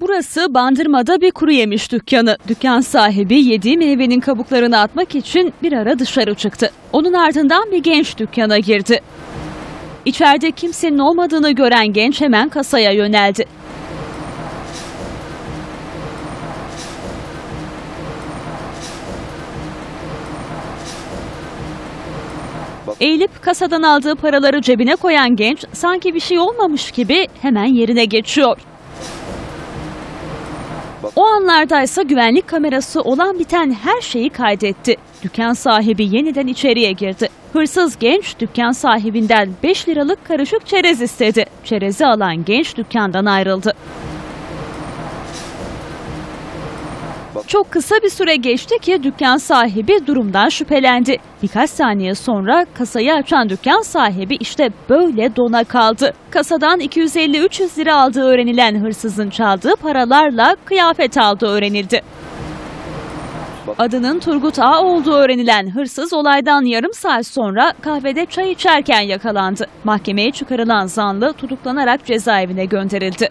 Burası Bandırma'da bir kuru yemiş dükkanı. Dükkan sahibi yediği meyvenin kabuklarını atmak için bir ara dışarı çıktı. Onun ardından bir genç dükkana girdi. İçeride kimsenin olmadığını gören genç hemen kasaya yöneldi. Eğilip kasadan aldığı paraları cebine koyan genç sanki bir şey olmamış gibi hemen yerine geçiyor. O anlardaysa güvenlik kamerası olan biten her şeyi kaydetti. Dükkan sahibi yeniden içeriye girdi. Hırsız genç dükkan sahibinden 5 liralık karışık çerez istedi. Çerezi alan genç dükkandan ayrıldı. Çok kısa bir süre geçti ki dükkan sahibi durumdan şüphelendi. Birkaç saniye sonra kasayı açan dükkan sahibi işte böyle dona kaldı. Kasadan 250-300 lira aldığı öğrenilen hırsızın çaldığı paralarla kıyafet aldığı öğrenildi. Adının Turgut A olduğu öğrenilen hırsız olaydan yarım saat sonra kahvede çay içerken yakalandı. Mahkemeye çıkarılan zanlı tutuklanarak cezaevine gönderildi.